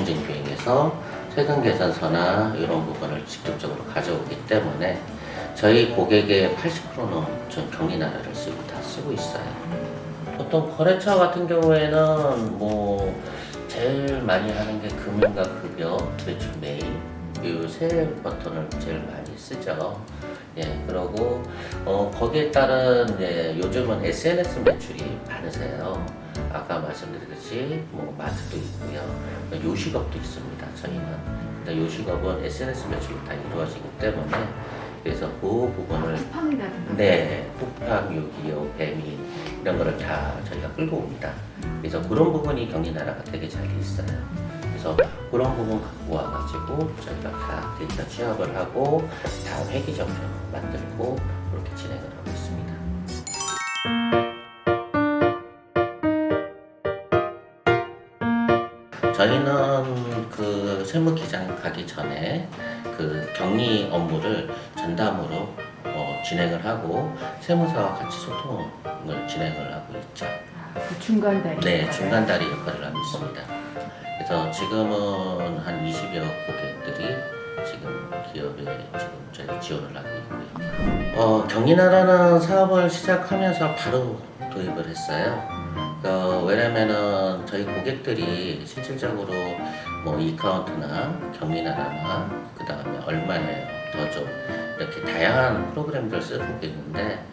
영수증에서 세금 계산서나 이런 부분을 직접적으로 가져오기 때문에 저희 고객의 80%는 전 경리나라를 쓰고 다 쓰고 있어요. 보통 거래처 같은 경우에는 뭐 제일 많이 하는 게 금융과 급여, 대출 메일 이세 버튼을 제일 많이 쓰죠. 예, 그러고 어, 거기에 따른 이제 요즘은 SNS 매출이 많으세요. 아까 말씀드렸듯이 뭐 마트도 있고 요, 요식업도 있습니다. 저희는 근데 요식업은 SNS 매출이 다 이루어지기 때문에 그래서 그 부분을 쿠팡이라든가 네, 쿠팡, 요기요, 배민 이런 거를 다 저희가 끌고 옵니다. 그래서 그런 부분이 경리나라가 되게 잘 돼 있어요. 그래서 그런 부분 갖고 와가지고 저희가 다 데이터 취합을 하고 다 회계정표 만들고 그렇게 진행을 하고 있습니다. 저희는 그 세무기장 가기 전에 그 격리 업무를 전담으로 어, 진행을 하고 세무사와 같이 소통을 진행을 하고 있죠. 그 중간 다리 네, 중간 다리 역할을 하고 있습니다. 그래서 지금은 한 20여 고객들이 지금 기업에 지금 저희 지원을 하고 있고요. 어, 경리나라는 사업을 시작하면서 바로 도입을 했어요. 어, 왜냐면은 저희 고객들이 실질적으로 뭐 이카운트나 경리나라나 그 다음에 얼마예요 더좀 이렇게 다양한 프로그램들을 쓰고 있는데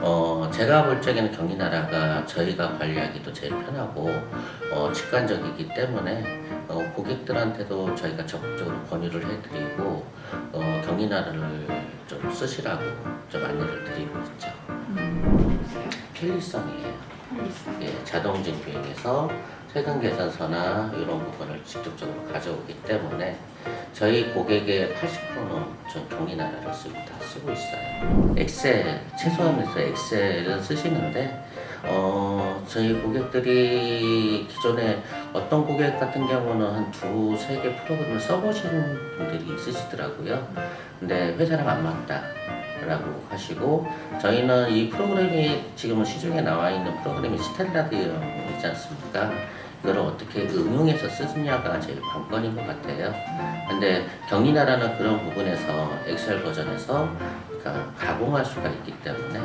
어, 제가 볼 적에는 경리나라가 저희가 관리하기도 제일 편하고 어, 직관적이기 때문에 어, 고객들한테도 저희가 적극적으로 권유를 해드리고 어, 경리나라를 좀 쓰시라고 좀 안내를 드리고 있죠. 음, 편리성이에요. 예, 자동증 비행에서 세금 계산서나 이런 부분을 직접적으로 가져오기 때문에 저희 고객의 80%는 전 경리나라를 쓰고 다 쓰고 있어요. 엑셀 최소한에서 엑셀을 쓰시는데 어, 저희 고객들이 기존에 어떤 고객 같은 경우는 한 두 세 개 프로그램을 써보신 분들이 있으시더라고요. 근데 회사랑 안 맞다. 라고 하시고 저희는 이 프로그램이 지금 시중에 나와 있는 프로그램이 스탠다드이지 않습니까? 이거를 어떻게 응용해서 쓰느냐가 제일 관건인 것 같아요. 근데 경리나라는 그런 부분에서 엑셀 버전에서 그러니까 가공할 수가 있기 때문에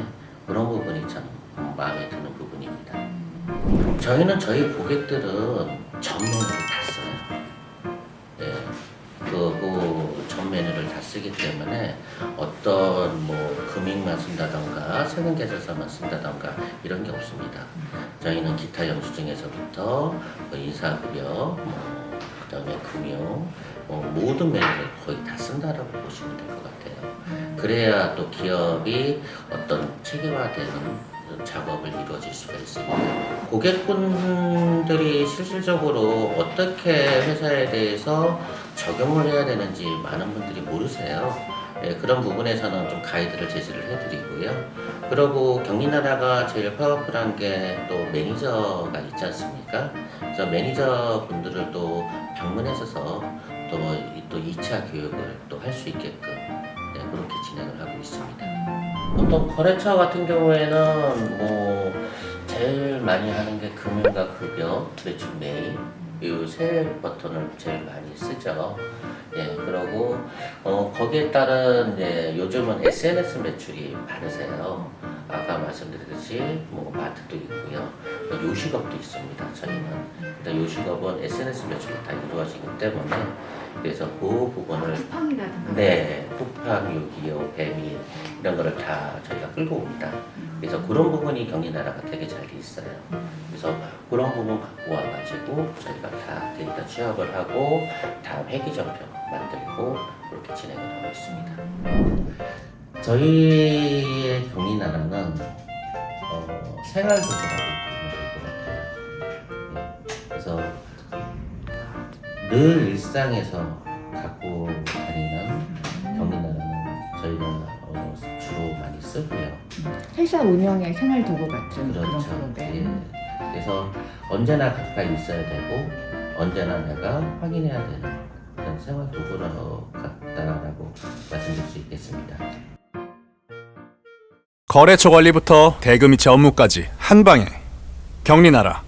그런 부분이 참 마음에 드는 부분입니다. 저희는 저희 고객들은 전 메뉴를 다 써요. 쓰기 때문에 어떤 뭐 금융만 쓴다던가 세금 계산서만 쓴다던가 이런 게 없습니다. 저희는 기타 영수증에서부터 뭐 인사급여, 뭐 그다음에 금융, 뭐 모든 메뉴를 거의 다 쓴다라고 보시면 될 것 같아요. 그래야 또 기업이 어떤 체계화되는 작업을 이루어질 수가 있습니다. 고객분들이 실질적으로 어떻게 회사에 대해서 적용을 해야 되는지 많은 분들이 모르세요. 예, 그런 부분에서는 좀 가이드를 제시를 해드리고요. 그리고 경리나라가 제일 파워풀한 게 또 매니저가 있지 않습니까? 그래서 매니저 분들을 또 방문해서 또, 또 2차 교육을 또 할 수 있게끔 네, 그렇게 진행을 하고 있습니다. 보통 거래처 같은 경우에는 뭐 제일 많이 하는 게 금융과 급여, 대출 메일 이 세 버튼을 제일 많이 쓰죠. 예, 그러고 어, 거기에 따른 이제 요즘은 SNS 매출이 많으세요. 아까 말씀드렸듯이 뭐 마트도 있고요, 요식업도 있습니다. 저희는 근데 요식업은 SNS 매출이 다 이루어지기 때문에 그래서 그 부분을 쿠팡이라든가 네, 쿠팡, 요기요, 배민 이런 거를 다 저희가 끌고 옵니다. 그래서 그런 부분이 경리나라가 되게 잘 돼 있어요. 그래서 그런 부분 갖고 와가지고 저희가 다 데이터 취합을 하고 다 회계 정표 만들고 그렇게 진행을 하고 있습니다. 저희의 경리나라는 어, 생활 도구라고 늘 일상에서 갖고 다니는 경리나라는 저희가 어, 주로 많이 쓰고요. 회사 운영의 생활 도구 같은 그런 그렇죠. 프로그램. 예. 그래서 언제나 가까이 있어야 되고 언제나 내가 확인해야 되는 그런 생활 도구로 같다라고 말씀드릴 수 있겠습니다. 거래처 관리부터 대금이체 업무까지 한 방에 경리나라